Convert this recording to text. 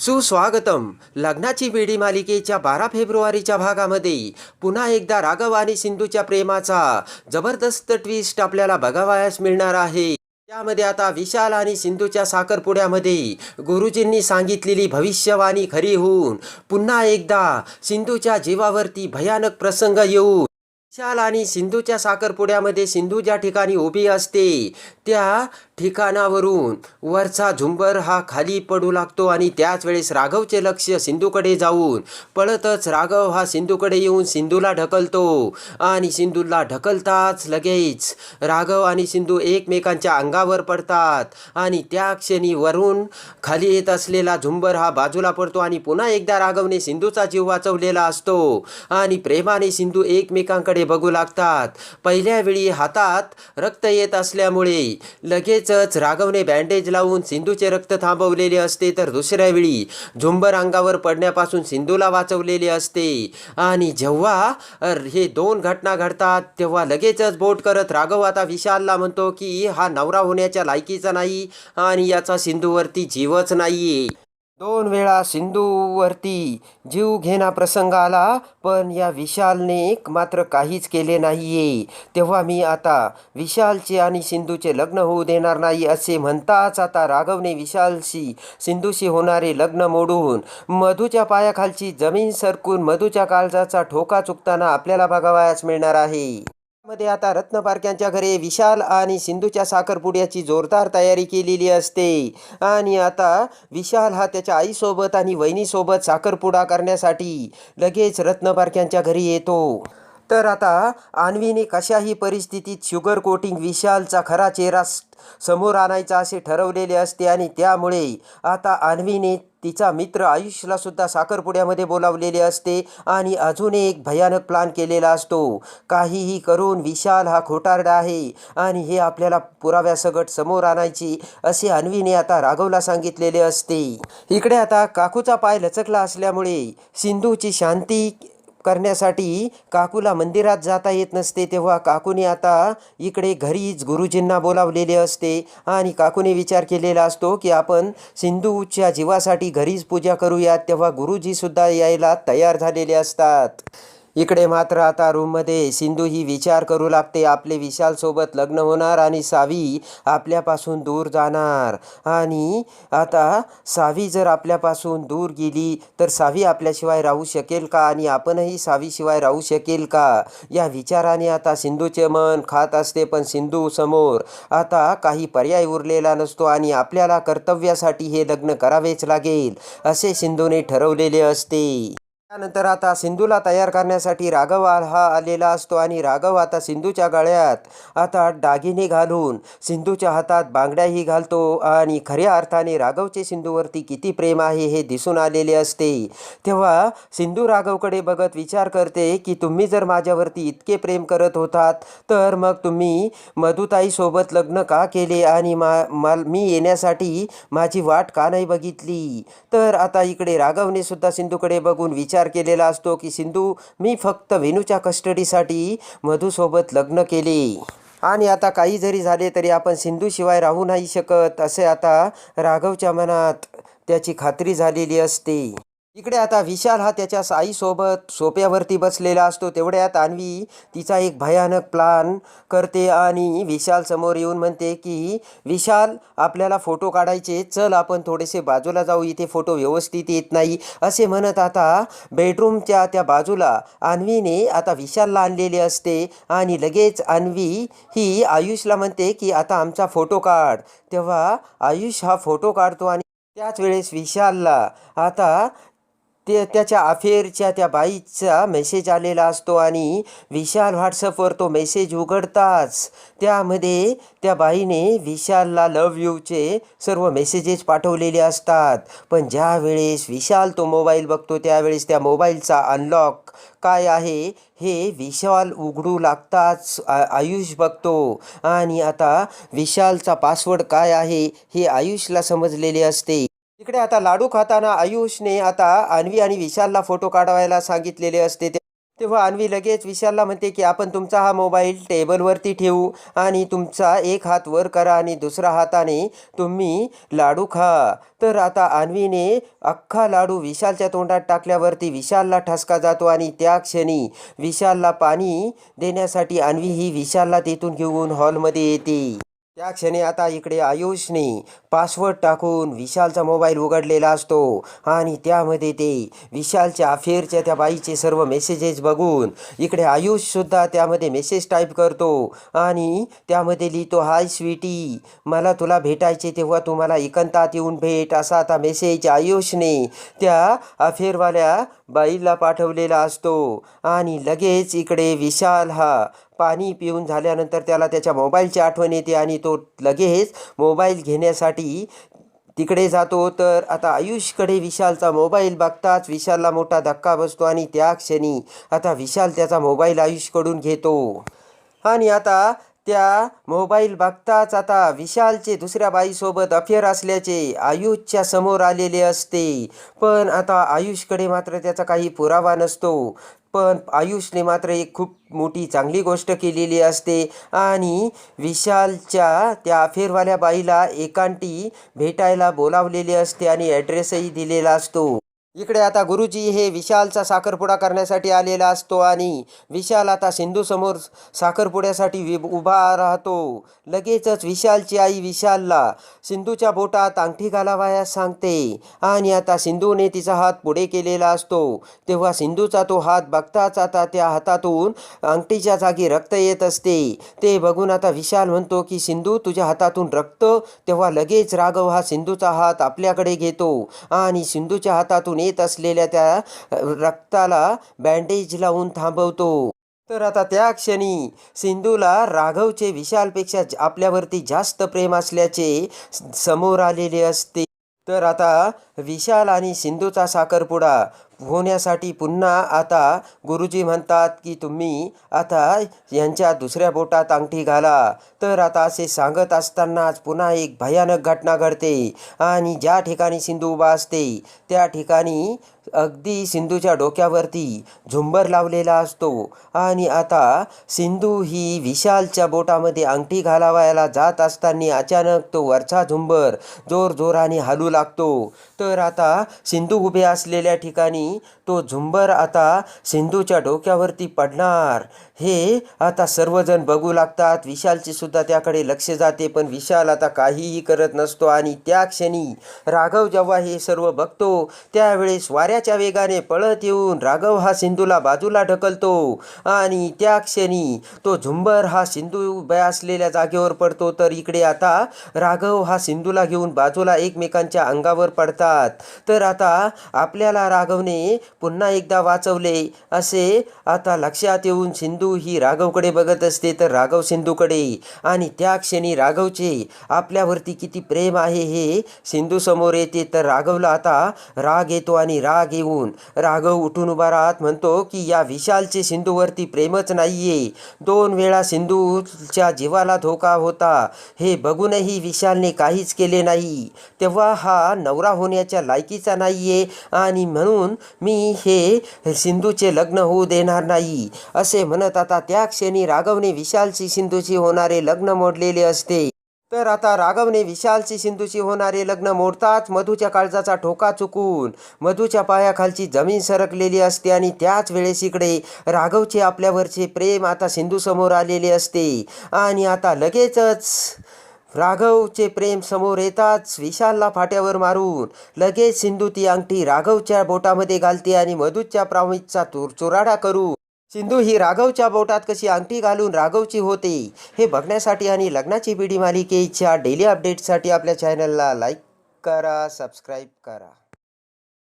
सुस्वागतम. लग्नाची बेडी मालिकेच्या बारा फेब्रुवारीच्या भागामध्ये पुन्हा एकदा राघव आणि सिंधूच्या प्रेमाचा जबरदस्त ट्विस्ट आपल्याला बघावयास मिळणार आहे. त्यामध्ये आता विशाल आणि सिंधूच्या साखरपुड्यामध्ये गुरुजींनी सांगितलेली भविष्यवाणी खरी होऊन पुन्हा एकदा सिंधूच्या जीवावरती भयानक प्रसंग येऊन विशाल आणि सिंधूच्या साखरपुड्यामध्ये सिंधू ज्या ठिकाणी उभी असते त्या ठिकाणावरून. वरचा झुंबर हा खाली पडू लागतो आणि त्याच वेळेस राघवचे लक्ष सिंधूकडे जाऊन पळतच राघव हा सिंधूकडे येऊन सिंधूला ढकलतो. आणि सिंधूला ढकलताच लगेच राघव आणि सिंधू एकमेकांच्या अंगावर पडतात. आणि त्या क्षणी वरून खाली येत असलेला झुंबर हा बाजूला पडतो आणि पुन्हा एकदा राघवने सिंधूचा जीव वाचवलेला असतो. आणि प्रेमाने सिंधू एकमेकांकडे बघू लागतात. पहिल्या वेळी हातात रक्त येत असल्यामुळे लगेच लगेचच राघवने बँडेज लावून सिंधूचे रक्त थांबवलेले असते तर दुसऱ्या वेळी झुंबर अंगावर पडण्यापासून सिंधूला वाचवलेले असते. आणि जेव्हा हे दोन घटना घडतात तेव्हा लगेचच बोट करत राघव आता विशालला म्हणतो की हा नवरा होण्याच्या लायकीचा नाही आणि याचा सिंधूवरती जीवच नाहीये. दोन वेळा सिंधूवरती जीव घेणा प्रसंग आला पण या विशालने मात्र काहीच केले नाहीये. तेव्हा मी आता विशालचे आणि सिंधूचे लग्न होऊ देणार नाही असे म्हणताच आता राघवने विशालशी सिंधूशी होणारे लग्न मोडून मधूच्या पायाखालची जमीन सरकून मधूच्या काळजाचा ठोका चुकताना आपल्याला बघावयास मिळणार आहे. मध्ये आता रत्नपारख्यांच्या घरी विशाल आणि सिंधूच्या साखरपुड्याची जोरदार तयारी केलेली असते. आणि आता विशाल हा त्याच्या आईसोबत आणि वहिनीसोबत साखरपुडा करण्यासाठी लगेच रत्नपारख्यांच्या घरी येतो. तर आता आणवीने कशाही परिस्थितीत शुगर कोटिंग विशालचा खरा चेहरा समोर आणायचा असे ठरवलेले असते आणि त्यामुळे आता आणवीने तिचा मित्र आयुषला सुद्धा साखरपुड्यामध्ये बोलावलेले असते आणि अजून एक भयानक प्लान केलेला असतो. काहीही करून विशाल हा खोटारडा आहे आणि हे आपल्याला पुराव्यासकट समोर आणायची असे अन्वीने आता राघवला सांगितलेले असते. इकडे आता काकूचा पाय लचकला असल्यामुळे सिंधूची शांती करण्यासाठी काकूला मंदिरात जाता येत नसते तेव्हा काकूने आता इकडे घरीच गुरुजींना बोलावलेले असते आणि काकूने विचार केलेला असतो की आपण सिंधूच्या जीवासाठी घरीच पूजा करूयात तेव्हा गुरुजीसुद्धा यायला तयार झालेले असतात. इकडे मात्र आता रूममध्ये सिंधू ही विचार करू लागते. आपले विशालसोबत लग्न होणार आणि सावी आपल्यापासून दूर जाणार. आणि आता सावी जर आपल्यापासून दूर गेली तर सावी आपल्याशिवाय राहू शकेल का? आणि आपणही सावीशिवाय राहू शकेल का? या विचाराने आता सिंधूचे मन खात असते पण सिंधू समोर आता काही पर्याय उरलेला नसतो आणि आपल्याला कर्तव्यासाठी हे लग्न करावेच लागेल असे सिंधूने ठरवलेले असते. त्यानंतर आता सिंधूला तयार करण्यासाठी राघव हा आलेला असतो आणि राघव आता सिंधूच्या गळ्यात आता दागिने घालून सिंधूच्या हातात बांगड्याही घालतो आणि खऱ्या अर्थाने राघवचे सिंधूवरती किती प्रेम आहे हे दिसून आलेले असते. तेव्हा सिंधू राघवकडे बघत विचार करते की तुम्ही जर माझ्यावरती इतके प्रेम करत होतात तर मग तुम्ही मधुताईसोबत लग्न का केले आणि मा माल मी येण्यासाठी माझी वाट का नाही बघितली? तर आता इकडे राघवने सुद्धा सिंधूकडे बघून विचार केलेला असतो की सिंधू मी फक्त वेणूच्या कस्टडीसाठी मधूसोबत लग्न केले. आणि आता काही जरी झाले तरी आपण सिंधूशिवाय राहू नाही शकत असे आता राघवच्या मनात त्याची खात्री झालेली असते. इकडे आता विशाल हा त्याच्या आईसोबत सोप्यावरती बसलेला असतो. तेवढ्यात अन्वी तिचा एक भयानक प्लान करते आणि विशाल समोर येऊन म्हणते की विशाल आपल्याला फोटो काढायचे चल आपण थोडेसे बाजूला जाऊ. इथे फोटो व्यवस्थित येत नाही. असे म्हणत आता बेडरूमच्या त्या बाजूला अन्वीने आता विशालला आणलेले असते. आणि लगेच अन्वी ही आयुषला म्हणते की आता आमचा फोटो काढ. तेव्हा आयुष हा फोटो काढतो आणि त्याच वेळेस विशालला आता ते त्याच्या अफेअरच्या त्या बाईचा मेसेज आलेला असतो आणि विशाल व्हॉट्सअपवर तो मेसेज उघडताच त्यामध्ये त्या बाईने विशालला लव यूचे सर्व मेसेजेस पाठवलेले असतात. पण ज्या वेळेस विशाल तो मोबाईल बघतो त्यावेळेस त्या मोबाईलचा अनलॉक काय आहे हे विशाल उघडू लागताच आयुष बघतो. आणि आता विशालचा पासवर्ड काय आहे हे आयुषला समजलेले असते. तिकडे आता लाडू खाताना आयुषने आता अन्वी आणि विशालला फोटो काढवायला सांगितलेले असते. तेव्हा अन्वी लगेच विशालला म्हणते की आपण तुमचा हा मोबाईल टेबलवरती ठेवू आणि तुमचा एक हात वर करा आणि दुसऱ्या हाताने तुम्ही लाडू खा. तर आता अन्वीने अख्खा लाडू विशालच्या तोंडात टाकल्यावरती विशालला ठसका जातो आणि त्या क्षणी विशालला पाणी देण्यासाठी अन्वी ही विशालला तिथून घेऊन हॉलमध्ये येते. त्या क्षणी आता इकडे आयुषने पासवर्ड टाकून विशालचा मोबाईल उघडलेला असतो आणि त्यामध्ये ते विशालच्या अफेअरच्या त्या बाईचे सर्व मेसेजेस बघून इकडे आयुषसुद्धा त्यामध्ये मेसेज टाईप करतो आणि त्यामध्ये लिहितो हाय स्वीटी मला तुला भेटायचे तेव्हा तू मला एकांतात येऊन भेट असा आता मेसेज आयुषने त्या अफेअरवाल्या बाईला पाठवलेला असतो. आणि लगेच इकडे विशाल हा पाणी पिऊन झाल्यानंतर त्याला त्याच्या मोबाईलची आठवण येते आणि तो लगेच मोबाईल घेण्यासाठी तिकडे जातो. तर आता आयुषकडे विशालचा मोबाईल बघताच विशालला मोठा धक्का बसतो आणि त्या क्षणी आता विशाल त्याचा मोबाईल आयुषकडून घेतो. आणि आता त्या मोबाईल बघताच आता विशालचे दुसऱ्या बाईसोबत अफेअर असल्याचे आयुषच्या समोर आलेले असते. पण आता आयुषकडे मात्र त्याचा काही पुरावा नसतो. पण आयुषने मात्र एक खूप मोठी चांगली गोष्ट केलेली असते. आणि विशालच्या त्या अफेरवाल्या बाईला एकांटी भेटायला बोलावलेले असते आणि ॲड्रेसही दिलेला असतो. इकडे आता गुरुजी हे विशालचा साखरपुडा करण्यासाठी आलेला असतो आणि विशाल आता सिंधूसमोर साखरपुड्यासाठी वि उभा राहतो. लगेचच विशालची आई विशालला सिंधूच्या बोटात अंगठी घालावयास सांगते आणि आता सिंधूने तिचा हात पुढे केलेला असतो. तेव्हा सिंधूचा तो हात बघताच आता त्या हातातून अंगठीच्या जागी रक्त येत असते. ते बघून आता विशाल म्हणतो की सिंधू तुझ्या हातातून रक्त. तेव्हा लगेच राघव हा सिंधूचा हात आपल्याकडे घेतो आणि सिंधूच्या हातातून येत असलेल्या त्या रक्ताला बँडेज लावून थांबवतो. तर आता त्या क्षणी सिंधूला राघवचे विशालपेक्षा आपल्यावरती जास्त प्रेम असल्याचे समोर आलेले असते. तर आता विशाल आणि सिंधूचा साखरपुडा होण्यासाठी पुन्हा आता गुरुजी म्हणतात की तुम्ही आता यांच्या दुसऱ्या बोटात अंगठी घाला. तर आता असे सांगत असतानाच पुन्हा एक भयानक घटना घडते आणि ज्या ठिकाणी सिंधू उभा असते त्या ठिकाणी अगदी सिंधूच्या डोक्यावरती झुंबर लावलेला असतो. आणि आता सिंधू ही विशालच्या बोटामध्ये अंगठी घालावायला जात असताना अचानक तो वरचा झुंबर जोर जोराने हलू लागतो. तर आता सिंधू उभे असलेल्या ठिकाणी तो झुंबर आता सिंधूच्या डोक्यावरती पडणार. हे आता सर्वजण बघू लागतात. विशालचे सुद्धा त्याकडे लक्ष जाते पण विशाल आता काहीही करत नसतो. आणि त्या क्षणी राघव जेव्हा हे सर्व बघतो त्यावेळेस पाण्याच्या वेगाने पळत येऊन राघव हा सिंधूला बाजूला ढकलतो आणि त्या क्षणी तो झुंबर हा सिंधू उभ्या असलेल्या जागेवर पडतो. तर इकडे आता राघव हा सिंधूला घेऊन बाजूला एकमेकांच्या अंगावर पडतात. तर आता आपल्याला राघवने पुन्हा एकदा वाचवले असे आता लक्षात येऊन सिंधू ही राघवकडे बघत असते. तर राघव सिंधूकडे आणि त्या क्षणी राघवचे आपल्यावरती किती प्रेम आहे हे सिंधू समोर येते. तर राघवला आता राग येतो आणि राग येऊन राघव उठून उभा राहत म्हणतो की या विशालचे सिंधूवरती प्रेमच नाहीये. दोन वेळा सिंधूच्या जीवाला धोका होता. हे बघूनही विशालने काहीच केले नाही. तेव्हा हा नवरा होण्याच्या लायकीचा नाहीये आणि म्हणून मी हे सिंधूचे लग्न होऊ देणार नाही. असे म्हणत आता त्या क्षणी राघवने विशालची सिंधूची होणारे लग्न मोडलेले असते. तर आता राघवने विशालची सिंधूची होणारे लग्न मोडताच मधूच्या काळजाचा ठोका चुकून मधूच्या पायाखालची जमीन सरकलेली असते आणि त्याच वेळेस इकडे राघवचे आपल्यावरचे प्रेम आता सिंधूसमोर आलेले असते. आणि आता लगेचच राघवचे प्रेम समोर येताच विशालला फाट्यावर मारून लगेच सिंधू ती अंगठी राघवच्या बोटामध्ये घालते आणि मधूच्या प्रामितचा चुर चुराडा करू सिंधू ही राघवच्या बोटात कशी अंगठी घालून राघवची होते हे बघण्यासाठी आणि लग्नाची पिढी मालिकेच्या डेली अपडेटसाठी आपल्या चॅनलला लाईक करा सबस्क्राईब करा.